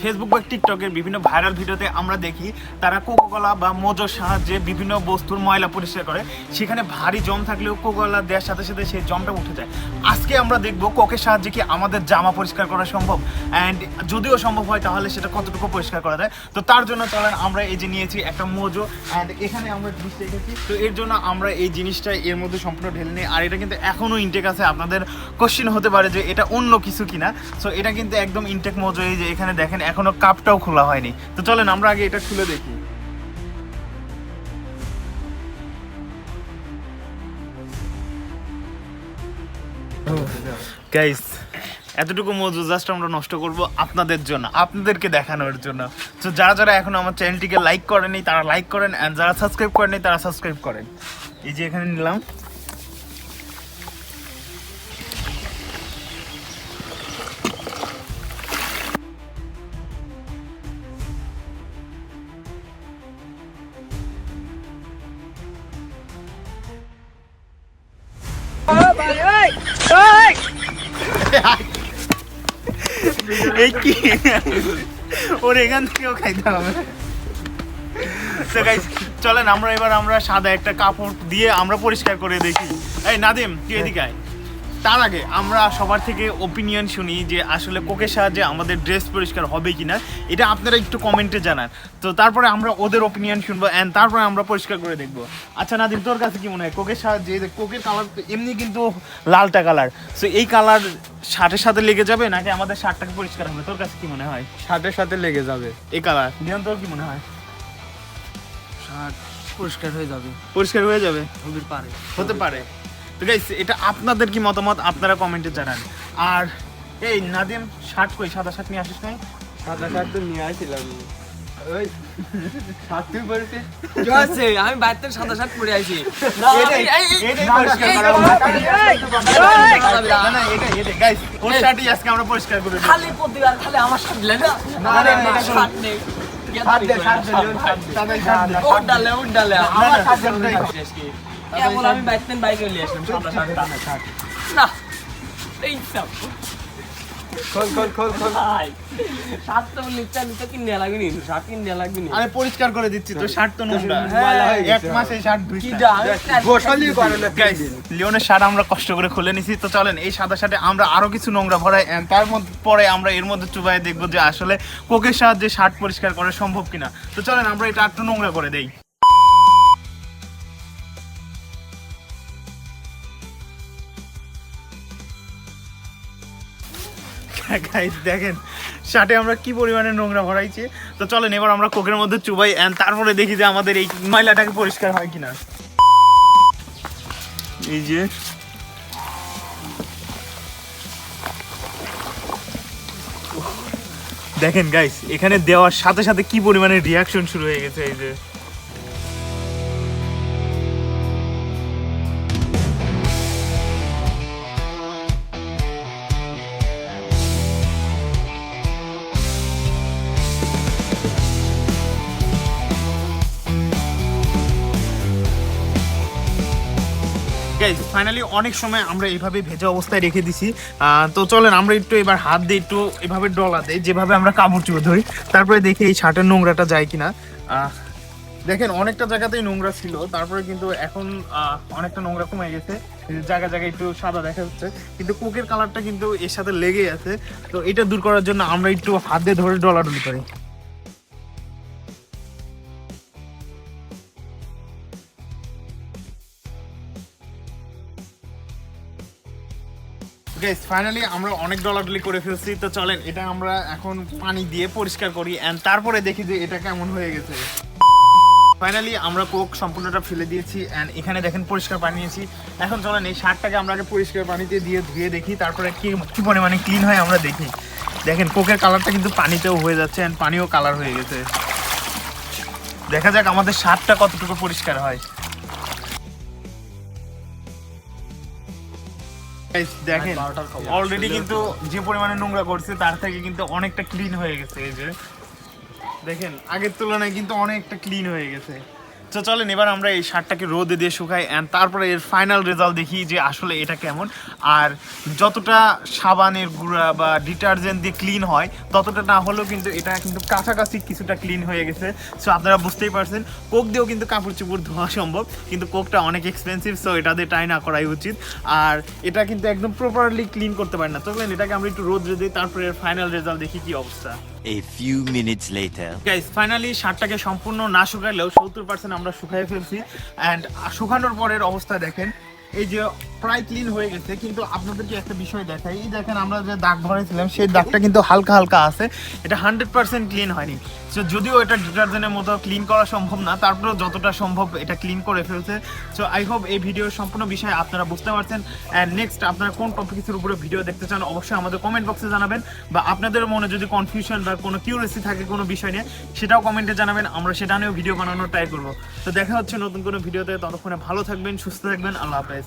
Facebook বা টিকটকের বিভিন্ন ভাইরাল ভিডিওতে আমরা দেখি তারা কোকোকলা বা মোজোর সাহায্যে বিভিন্ন বস্তুর ময়লা পরিষ্কার করে। সেখানে ভারী জম থাকলেও কোকোকলা দেওয়ার সাথে সাথে সেই জমটা উঠে যায়। আজকে আমরা দেখব কোকের সাহায্যে কি আমাদের জামা পরিষ্কার করা সম্ভব। অ্যান্ড যদিও সম্ভব হয়, তাহলে সেটা কতটুকু পরিষ্কার করা যায়? তো তার জন্য চলেন আমরা এই যে নিয়েছি একটা মোজো অ্যান্ড এখানে আমরা জিনিস রেখেছি তো এর জন্য আমরা এই জিনিসটা এর মধ্যে সম্পূর্ণ ঢেলে নিই। আর এটা কিন্তু এখনও ইনটেক আছে। আপনাদের কোশ্চিন হতে পারে যে এটা অন্য কিছু কিনা। সো এটা কিন্তু একদম ইনটেক মোজো এই যে এখানে দেখেন, এখনও কাপটাও খোলা হয়নি। তো চলেন, আমরা আগে এটা খুলে দেখি। গাইস এতটুকু মজু জাস্ট আমরা নষ্ট করব আপনাদের জন্য, আপনাদেরকে দেখানোর জন্য। তো যারা যারা এখন আমার চ্যানেলটিকে লাইক করেনি তারা লাইক করেন অ্যান্ড যারা সাবস্ক্রাইব করেনি তারা সাবস্ক্রাইব করেন। এই যে এখানে নিলাম। এই! কি? ওর এখান থেকেও খাইতে হবে। তো গাইস চলেন আমরা এবার আমরা সাদা একটা কাপড় দিয়ে আমরা পরিষ্কার করে দেখি। এই নাদিম তুই এদিকে আয়। তার আগে আমরা সবার থেকে ওপিনিয়ন শুনি যে আসলে কোকের সাহায্যে আমাদের ড্রেস পরিষ্কার হবে কি না এটা আপনারা একটু কমেন্টে জানান। তো তারপরে আমরা ওদের ওপিনিয়ন শুনব অ্যান্ড তারপরে আমরা পরিষ্কার করে দেখব। আচ্ছা নাদিম তোর কাছে কি মনে হয়? কোকের সাহায্যে কোকের কালার এমনি কিন্তু লালটা কালার সো এই কালার শার্টের সাথে লেগে যাবে নাকি আমাদের শার্টটাকে পরিষ্কার হবে? তোর কাছে কি মনে হয়? শার্টের সাথে লেগে যাবে। এই কালার দিয়ান তোর কি মনে হয়? শার্ট পরিষ্কার হয়ে যাবে। পরিষ্কার হয়ে যাবে? পারে। হতে পারে। তো গাইস এটা আপনাদের কি মতামত? আপনারা কমেন্টে জানান। আর এই নাদিম শার্ট কই? সাদা শার্ট নিয়ে আসিস নাই? সাদা শার্ট তো নিয়ে আসছিলাম আমি বাইরে সাদা শার্ট পরে পরিষ্কার করে খালি প্রতিবার খালি শার্ট না? শার্ট নেই। ডালে ডালে। আমার নিয়ে আসলাম না এই সব। পরিষ্কার করে দিচ্ছি তো শার্ট তো নোংরা এক মাসে শার্ট লিওনের শার্ট আমরা কষ্ট করে খুলে নিছি। তো চলেন এই সাদা শার্টে আমরা আরও কিছু নোংরা ভরাই তার মধ্যে পরে আমরা এর মধ্যে চুবাই দেখব যে আসলে কোকের সাহায্যে শার্ট পরিষ্কার করা সম্ভব কিনা। তো চলেন আমরা এটা একটু নোংরা করে দেই। Guys, দেখেন শার্টে আমরা কি পরিমাণে নোংরা ভরাইছি। তো চলেন এবার আমরা কোকের মধ্যে চুবাই এন্ড তারপরে দেখি যে আমাদের এই ময়লাটাকে পরিষ্কার হয় কিনা। এই যে। দেখেন গাইস এখানে দেওয়ার সাথে সাথে কি পরিমাণে রিয়াকশন শুরু হয়ে গেছে এই যে। ফাইনালি অনেক সময় আমরা এইভাবে ভেজা অবস্থায় রেখে দিছি। তো চলেন, আমরা একটু এবার হাত দিয়ে একটু এভাবে ডলা দেই, যেভাবে আমরা কাপড় চুপে ধরি। তারপরে দেখি এই শার্টের নোংরাটা যায় কিনা। দেখেন, অনেকটা জায়গাতেই নোংরা ছিল, তারপরে কিন্তু এখন অনেকটা নোংরা কমে গেছে। জায়গা জায়গায় একটু সাদা দেখা যাচ্ছে। কিন্তু কোকের কালারটা কিন্তু এর সাথে লেগে আছে। তো এটা দূর করার জন্য আমরা একটু হাত দিয়ে ধরে ডলাডলি করি। গাইস ফাইনালি আমরা অনেক ডলাডলি করে ফেলছি। তো চলেন, এটা আমরা এখন পানি দিয়ে পরিষ্কার করি এন্ড তারপরে দেখি যে এটা কেমন হয়ে গেছে। ফাইনালি আমরা কোক সম্পূর্ণটা ফেলে দিয়েছি এন্ড এখানে দেখেন পরিষ্কার পানি নিয়েছি। এখন চলেন, এই শার্টটাকে আমরা আগে পরিষ্কার পানিতে দিয়ে ধুয়ে দেখি, তারপরে কি কি পরিমাণে ক্লিন হয় আমরা দেখি। দেখেন, কোকের কালারটা কিন্তু পানিতেও হয়ে যাচ্ছে এন্ড পানিও কালার হয়ে গেছে। দেখা যাক আমাদের শার্টটা কতটুকু পরিষ্কার হয়। দেখেন অলরেডি কিন্তু যে পরিমাণে নোংরা করছে তার থেকে কিন্তু অনেকটা ক্লিন হয়ে গেছে এই যে। দেখেন আগের তুলনায় কিন্তু অনেকটা ক্লিন হয়ে গেছে। তো চলেন, এবার আমরা এই শার্টটাকে রোদে দিয়ে শুকাই অ্যান্ড তারপরে এর ফাইনাল রেজাল্ট দেখি যে আসলে এটা কেমন। আর যতটা সাবানের গুঁড়া বা ডিটারজেন্ট দিয়ে ক্লিন হয়, ততটা না হলেও কিন্তু এটা কিন্তু কাছাকাছি কিছুটা ক্লিন হয়ে গেছে। সো আপনারা বুঝতেই পারছেন, কোক দিয়েও কিন্তু কাপড় চোপড় ধোয়া সম্ভব, কিন্তু কোকটা অনেক এক্সপেন্সিভ সো এটা দিয়ে ট্রাই না করাই উচিত। আর এটা কিন্তু একদম প্রপারলি ক্লিন করতে পারে না। তবে এটাকে আমরা একটু রোদ দিই তারপরে এর ফাইনাল রেজাল্ট দেখি কি অবস্থা। A few minutes later. Guys, finally শার্টটাকে সম্পূর্ণ না শুকাইলেও সত্তর পার্সেন্ট আমরা শুকাই ফেলছি অ্যান্ড শুকানোর পরের অবস্থা দেখেন এই যে প্রায় ক্লিন হয়ে গেছে, কিন্তু আপনাদেরকে একটা বিষয় দেখাই। এই দেখেন আমরা যে দাগ ভরেছিলাম সেই দাগটা কিন্তু হালকা হালকা আছে। এটা হান্ড্রেড পার্সেন্ট ক্লিন হয়নি। সো যদিও এটা ডিটারজেন্টের মতো ক্লিন করা সম্ভব না, তারপরেও যতটা সম্ভব এটা ক্লিন করে ফেলছে। সো আই হোপ এই ভিডিওর সম্পূর্ণ বিষয়ে আপনারা বুঝতে পারছেন। অ্যান্ড নেক্সট আপনারা কোন টপিকের উপরে ভিডিও দেখতে চান, অবশ্যই আমাদের কমেন্ট বক্সে জানাবেন। বা আপনাদের মনে যদি কনফিউশন বা কোনো কিউরিয়াসি থাকে কোনো বিষয় নিয়ে, সেটাও কমেন্টে জানাবেন। আমরা সেটা নিয়েও ভিডিও বানানোর ট্রাই করব। তো দেখা হচ্ছে নতুন কোনো ভিডিওতে ততক্ষণে ভালো থাকবেন, সুস্থ থাকবেন। আল্লাহ হাফেজ।